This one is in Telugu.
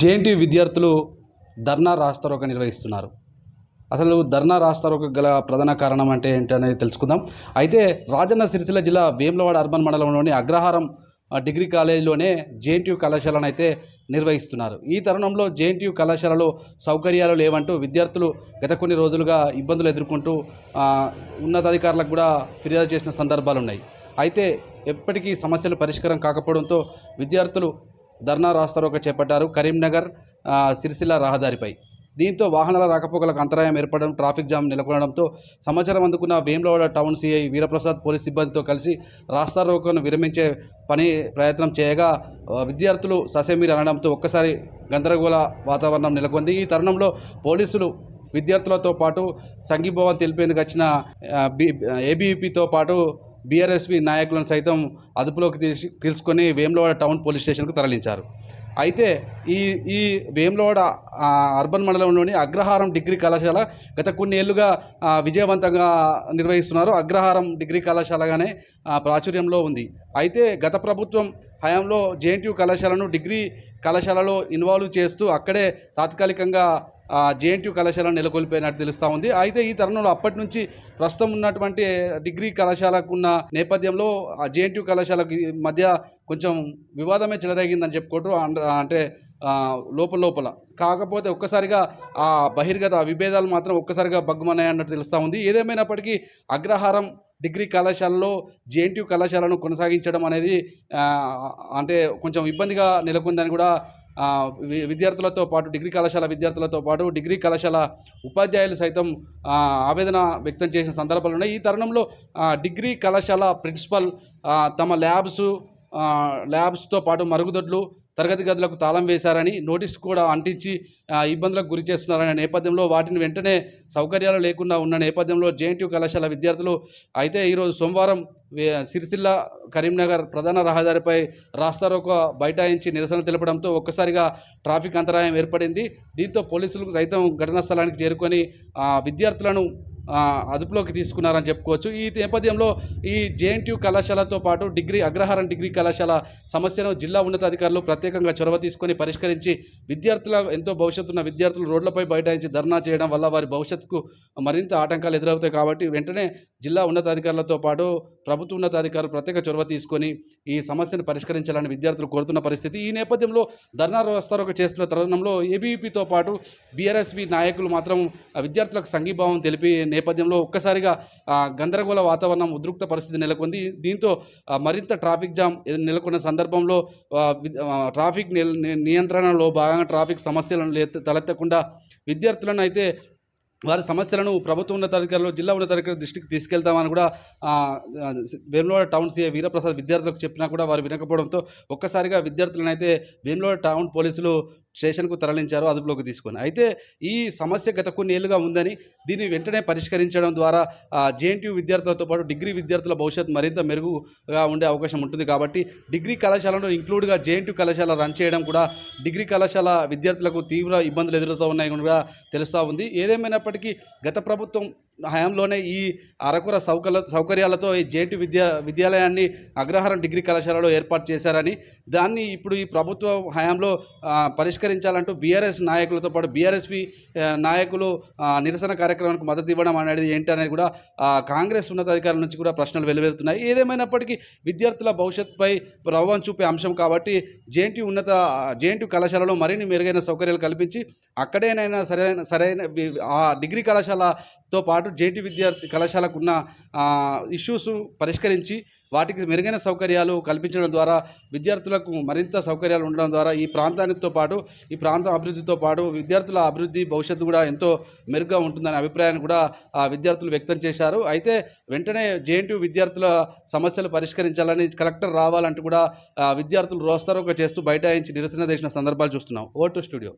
జేఎన్టీ విద్యార్థులు ధర్నా రాస్తారోక నిర్వహిస్తున్నారు. అసలు ధర్నా రాస్తారోక గల ప్రధాన కారణం అంటే ఏంటి అనేది తెలుసుకుందాం. అయితే రాజన్న సిరిసిల్ల జిల్లా వేములవాడ అర్బన్ మండలంలోని అగ్రహారం డిగ్రీ కాలేజీలోనే జేఎన్టీయూ కళాశాలను అయితే నిర్వహిస్తున్నారు. ఈ తరుణంలో జేఎన్టీయూ కళాశాలలో సౌకర్యాలు లేవంటూ విద్యార్థులు గత కొన్ని రోజులుగా ఇబ్బందులు ఎదుర్కొంటూ ఉన్నతాధికారులకు కూడా ఫిర్యాదు చేసిన సందర్భాలు ఉన్నాయి అయితే ఎప్పటికీ సమస్యలు పరిష్కారం కాకపోవడంతో విద్యార్థులు ధర్నా రాస్తారోక చేపట్టారు కరీంనగర్ సిరిసిల్ల రహదారిపై. దీంతో వాహనాల రాకపోకలకు అంతరాయం ఏర్పడడం ట్రాఫిక్ జామ్ నెలకొనడంతో సమాచారం అందుకున్న Vemulawada town CI Veeraprasad police సిబ్బందితో కలిసి రాస్తారోకను విరమించే పని ప్రయత్నం చేయగా విద్యార్థులు ససేమీర్ అనడంతో ఒక్కసారి గందరగోళ వాతావరణం నెలకొంది. ఈ తరుణంలో పోలీసులు విద్యార్థులతో పాటు సంఘీభావం తెలిపేందుకు వచ్చిన బి ఏబీవీపీతో పాటు బీఆర్ఎస్వి నాయకులను సైతం అదుపులోకి తీసి తీసుకొని వేములవాడ టౌన్ పోలీస్ స్టేషన్కు తరలించారు. అయితే ఈ ఈ వేములవాడ అర్బన్ మండలంలోని అగ్రహారం డిగ్రీ కళాశాల గత కొన్ని ఏళ్ళుగా విజయవంతంగా నిర్వహిస్తున్నారు. అగ్రహారం డిగ్రీ కళాశాలగానే ప్రాచుర్యంలో ఉంది. అయితే గత ప్రభుత్వం హయాంలో జేఎన్టీయూ కళాశాలను డిగ్రీ కళాశాలలో ఇన్వాల్వ్ చేస్తూ అక్కడే తాత్కాలికంగా జేఎన్టీయూ కళాశాల నెలకొల్పోయినట్టు తెలుస్తూ ఉంది. అయితే ఈ తరుణంలో అప్పటి నుంచి ప్రస్తుతం ఉన్నటువంటి డిగ్రీ కళాశాలకు ఉన్న నేపథ్యంలో ఆ జేఎన్టీయూ కళాశాలకు మధ్య కొంచెం వివాదమే చెలరేగిందని చెప్పుకోవటం అండ్- అంటే లోపల లోపల. కాకపోతే ఒక్కసారిగా ఆ బహిర్గత విభేదాలు మాత్రం ఒక్కసారిగా బగ్గుమన్నాయి అన్నట్టు తెలుస్తూ ఉంది. ఏదేమైనప్పటికీ అగ్రహారం డిగ్రీ కళాశాలలో జేఎన్టీయూ కళాశాలను కొనసాగించడం అనేది అంటే కొంచెం ఇబ్బందిగా నెలకొందని కూడా విద్యార్థులతో పాటు డిగ్రీ కళాశాల విద్యార్థులతో పాటు డిగ్రీ కళాశాల ఉపాధ్యాయులు సైతం ఆవేదన వ్యక్తం చేసిన సందర్భాలు ఉన్నాయి. ఈ తరుణంలో డిగ్రీ కళాశాల ప్రిన్సిపల్ తమ ల్యాబ్స్ ల్యాబ్స్తో పాటు మరుగుదొడ్లు తరగతి గదులకు తాళం వేశారని నోటీస్ కూడా అంటించి ఇబ్బందులకు గురి చేస్తున్నారనే నేపథ్యంలో వాటిని వెంటనే సౌకర్యాలు లేకుండా ఉన్న నేపథ్యంలో జేఎన్టీయూ కళాశాల విద్యార్థులు అయితే ఈరోజు సోమవారం సిరిసిల్ల కరీంనగర్ ప్రధాన రహదారిపై రాస్తారోక బైఠాయించి నిరసన తెలపడంతో ఒక్కసారిగా ట్రాఫిక్ అంతరాయం ఏర్పడింది. దీంతో పోలీసులు సైతం ఘటనా స్థలానికి చేరుకొని విద్యార్థులను అదుపులోకి తీసుకున్నారని చెప్పుకోవచ్చు. ఈ నేపథ్యంలో ఈ జేఎన్టీయూ కళాశాలతో పాటు డిగ్రీ అగ్రహారం డిగ్రీ కళాశాల సమస్యను జిల్లా ఉన్నతాధికారులు ప్రత్యేకంగా చొరవ తీసుకొని పరిష్కరించి విద్యార్థుల ఎంతో భవిష్యత్తు ఉన్న విద్యార్థులు రోడ్లపై బైఠాయించి ధర్నా చేయడం వల్ల వారి భవిష్యత్తుకు మరింత ఆటంకాలు ఎదురవుతాయి కాబట్టి వెంటనే జిల్లా ఉన్నతాధికారులతో పాటు ప్రభుత్వ ఉన్నతాధికారులు ప్రత్యేక చొరవ తీసుకొని ఈ సమస్యను పరిష్కరించాలని విద్యార్థులు కోరుతున్న పరిస్థితి. ఈ నేపథ్యంలో ధర్నా వ్యవస్థకు చేస్తున్న తరుణంలో ఏబీవీపీతో పాటు బీఆర్ఎస్వి నాయకులు మాత్రం విద్యార్థులకు సంఘీభావం తెలిపి నేపథ్యంలో ఒక్కసారిగా గందరగోళ వాతావరణం ఉద్రిక్త పరిస్థితి నెలకొంది. దీంతో మరింత ట్రాఫిక్ జామ్ నెలకొన్న సందర్భంలో ట్రాఫిక్ నియంత్రణలో భాగంగా ట్రాఫిక్ సమస్యలను తలెత్తకుండా విద్యార్థులను అయితే వారి సమస్యలను ప్రభుత్వ ఉన్నతాధికారులు జిల్లా ఉన్నతాధికారుల దృష్టికి తీసుకెళ్తామని కూడా వేములవాడ టౌన్ సీఏ వీరప్రసాద్ విద్యార్థులకు చెప్పినా కూడా వారు వినకపోవడంతో ఒక్కసారిగా విద్యార్థులను అయితే వేములవాడ టౌన్ పోలీసులు స్టేషన్కు తరలించారు అదుపులోకి తీసుకొని. అయితే ఈ సమస్య గత కొన్ని ఏళ్ళుగా ఉందని దీన్ని వెంటనే పరిష్కరించడం ద్వారా జేఎన్టీయూ విద్యార్థులతో పాటు డిగ్రీ విద్యార్థుల భవిష్యత్తు మరింత మెరుగుగా ఉండే అవకాశం ఉంటుంది కాబట్టి డిగ్రీ కళాశాలను ఇంక్లూడ్గా జేఎన్టీయూ కళాశాల రన్ చేయడం కూడా డిగ్రీ కళాశాల విద్యార్థులకు తీవ్ర ఇబ్బందులు ఎదురుతూ ఉన్నాయి కూడా తెలుస్తూ ఉంది. ఏదేమైనప్పటికీ గత ప్రభుత్వం హయాంలోనే ఈ అరకుర సౌకర్య సౌకర్యాలతో ఈ జేటి విద్యా విద్యాలయాన్ని అగ్రహారం డిగ్రీ కళాశాలలో ఏర్పాటు చేశారని దాన్ని ఇప్పుడు ఈ ప్రభుత్వ హయాంలో పరిష్కరించాలంటూ బీఆర్ఎస్ నాయకులతో పాటు బీఆర్ఎస్వి నాయకులు నిరసన కార్యక్రమానికి మద్దతు ఇవ్వడం అనేది ఏంటి అనేది కూడా కాంగ్రెస్ ఉన్నతాధికారుల నుంచి కూడా ప్రశ్నలు వెలువెళ్తున్నాయి ఏదేమైనప్పటికీ విద్యార్థుల భవిష్యత్తుపై ప్రభావం చూపే అంశం కాబట్టి జేఎన్టీ ఉన్నత జేఎన్టీ కళాశాలలో మరిన్ని మెరుగైన సౌకర్యాలు కల్పించి అక్కడేనైనా సరైన సరైన ఆ డిగ్రీ కళాశాలతో పాటు జేఎన్టీ విద్యార్థి కళాశాలకు ఉన్న ఇష్యూస్ పరిష్కరించి వాటికి మెరుగైన సౌకర్యాలు కల్పించడం ద్వారా విద్యార్థులకు మరింత సౌకర్యాలు ఉండడం ద్వారా ఈ ప్రాంతానితో పాటు ఈ ప్రాంతం అభివృద్ధితో పాటు విద్యార్థుల అభివృద్ధి భవిష్యత్తు కూడా ఎంతో మెరుగ్గా ఉంటుందనే అభిప్రాయాన్ని కూడా ఆ విద్యార్థులు వ్యక్తం చేశారు. అయితే వెంటనే జేఎన్టీ విద్యార్థుల సమస్యలు పరిష్కరించాలని కలెక్టర్ రావాలంటూ కూడా విద్యార్థులు రోస్తారోక చేస్తూ బైఠాయించి నిరసన చేసిన సందర్భాలు చూస్తున్నాం. ఓటు స్టూడియో.